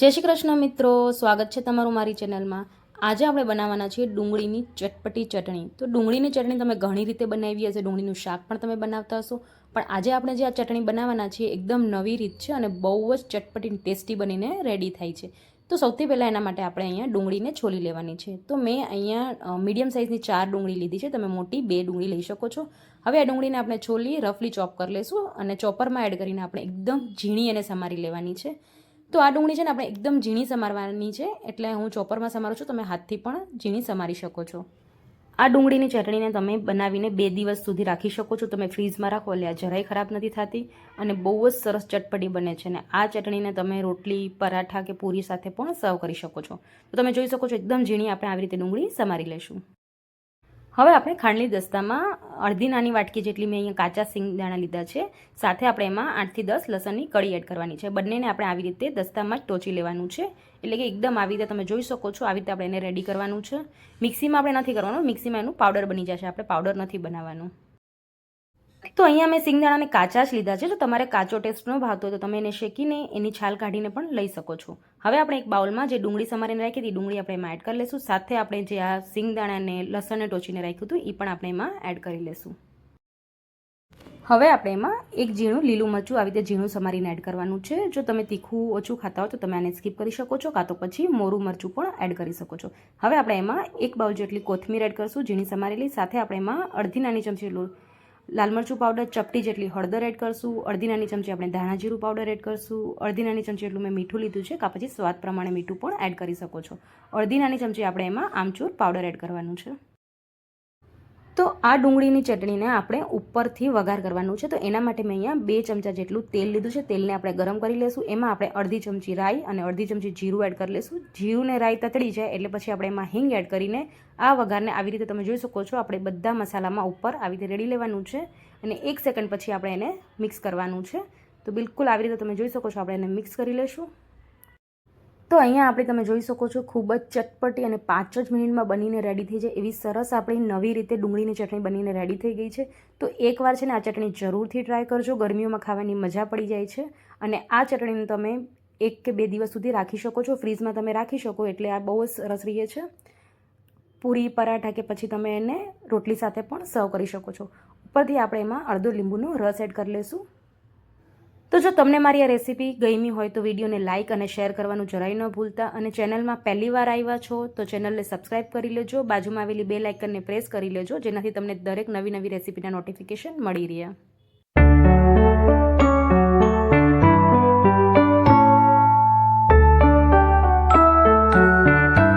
જય શ્રી કૃષ્ણ મિત્રો, સ્વાગત છે તમારું મારી ચેનલમાં. આજે આપણે બનાવવાના છીએ ડુંગળીની ચટપટી ચટણી. તો ડુંગળીની ચટણી તમે ઘણી રીતે બનાવી હશે, ડુંગળીનું શાક પણ તમે બનાવતા હશો. પણ આજે આપણે જે આ ચટણી બનાવવાના છીએ, એકદમ નવી રીત છે અને બહુ જ ચટપટી ટેસ્ટી બનીને રેડી થાય છે. તો સૌથી પહેલાં એના માટે આપણે અહીંયા ડુંગળીને છોલી લેવાની છે. તો મેં અહીંયા મીડિયમ સાઇઝની ચાર ડુંગળી લીધી છે. તમે મોટી બે ડુંગળી લઈ શકો છો. હવે આ ડુંગળીને આપણે છોલી રફલી ચોપ કરી લઈશું અને ચોપરમાં એડ કરીને આપણે એકદમ ઝીણી અને સમારી લેવાની છે. તો આ ડુંગળી છે ને આપણે એકદમ ઝીણી સમારવાની છે. એટલે હું ચોપરમાં સમારું છું, તમે હાથથી પણ ઝીણી સમારી શકો છો. આ ડુંગળીની ચટણીને તમે બનાવીને બે દિવસ સુધી રાખી શકો છો. તમે ફ્રીઝમાં રાખો, એટલે આ જરાય ખરાબ નથી થતી અને બહુ જ સરસ ચટપટી બને છે ને આ ચટણીને તમે રોટલી, પરાઠા કે પૂરી સાથે પણ સર્વ કરી શકો છો. તો તમે જોઈ શકો છો, એકદમ ઝીણી આપણે આવી રીતે ડુંગળી સમારી લઈશું. હવે આપણે ખાંડલી દસ્તામાં અડધી નાની વાટકી જેટલી મેં અહીંયા કાચા સિંગદાણા લીધા છે. સાથે આપણે એમાં આઠથી દસ લસણની કળી એડ કરવાની છે. બંનેને આપણે આવી રીતે દસ્તામાં જ ટોચી લેવાનું છે. એટલે કે એકદમ આવી રીતે તમે જોઈ શકો છો, આવી રીતે આપણે એને રેડી કરવાનું છે. મિક્સીમાં આપણે નથી કરવાનું, મિક્સીમાં એનું પાવડર બની જશે. આપણે પાવડર નથી બનાવવાનું. તો અહીંયા મેં સિંગદાણાને કાચા જ લીધા છે. જો તમારે કાચો ટેસ્ટ ન ભાવતો તો તમે એને શેકીને એની છાલ કાઢીને પણ લઈ શકો છો. હવે આપણે એક બાઉલમાં જે ડુંગળી સમારીને રાખી હતી ડુંગળી આપણે એમાં એડ કરી લઈશું સાથે આપણે જે આ સિંગદાણાને લસણને ટોચીને રાખ્યું હતું એ પણ આપણે એમાં એડ કરી લઈશું હવે આપણે એમાં એક ઝીણું લીલું મરચું આવી રીતે ઝીણું સમારીને એડ કરવાનું છે. જો તમે તીખું ઓછું ખાતા હો તો તમે આને સ્કીપ કરી શકો છો, કાં તો પછી મોરું મરચું પણ એડ કરી શકો છો. હવે આપણે એમાં એક બાઉલ જેટલી કોથમીર એડ કરશું, ઝીણી સમારેલી. સાથે આપણે એમાં અડધી નાની ચમચી લાલ મરચું પાવડર ચપટી જેટલી હળદર એડ કરશું, અડધી નાની ચમચી આપણે ધાણા જીરું પાવડર એડ કરશું, અડધી નાની ચમચી એટલું મેં મીઠું લીધું છે, કાં પછી સ્વાદ પ્રમાણે મીઠું પણ એડ કરી શકો છો. અડધી નાની ચમચી આપણે એમાં આમચૂર પાવડર એડ કરવાનું છે. તો આ ડુંગળીની ચટણીને આપણે ઉપરથી વઘાર કરવાનું છે. તો એના માટે મેં અહીંયા બે ચમચા જેટલું તેલ લીધું છે. તેલને આપણે ગરમ કરી લઈશું એમાં આપણે અડધી ચમચી રાઈ અને અડધી ચમચી જીરું એડ કરી લઈશું જીરું ને રાઈ તતડી જાય એટલે પછી આપણે એમાં હિંગ એડ કરીને આ વઘારને આવી રીતે તમે જોઈ શકો છો. આપણે બધા મસાલામાં ઉપર આવી રીતે રેડી લેવાનું છે અને એક સેકન્ડ પછી આપણે એને મિક્સ કરવાનું છે. તો બિલકુલ આવી રીતે તમે જોઈ શકો છો. આપણે એને મિક્સ કરી લઈશું તો અહીંયા આપણે તમે જોઈ શકો છો ખૂબ જ ચટપટી અને પાંચ જ મિનિટમાં બનીને રેડી થઈ જાય એવી સરસ આપણી નવી રીતે ડુંગળીની ચટણી બનીને રેડી થઈ ગઈ છે. તો એકવાર છે ને આ ચટણી જરૂરથી ટ્રાય કરજો, ગરમીઓમાં ખાવાની મજા પડી જાય છે. અને આ ચટણીને તમે એક કે બે દિવસ સુધી રાખી શકો છો ફ્રીઝમાં તમે રાખી શકો એટલે આ બહુ જ સરસ રહે છે. પૂરી, પરાઠા કે પછી તમે એને રોટલી સાથે પણ સર્વ કરી શકો છો. ઉપરથી આપણે એમાં અડધો લીંબુનો રસ એડ કરી લઈશું તો જો તમને મારી આ રેસીપી ગમી હોય તો વિડીયોને લાઇક અને શેર કરવાનું જરાય ન ભૂલતા અને ચેનલમાં પહેલી વાર આવ્યા છો તો ચેનલને સબસ્ક્રાઇબ કરી લેજો. બાજુમાં આવેલી બે લાઇકનને પ્રેસ કરી લેજો જેનાથી તમને દરેક નવી નવી રેસીપીના નોટિફિકેશન મળી રહ્યા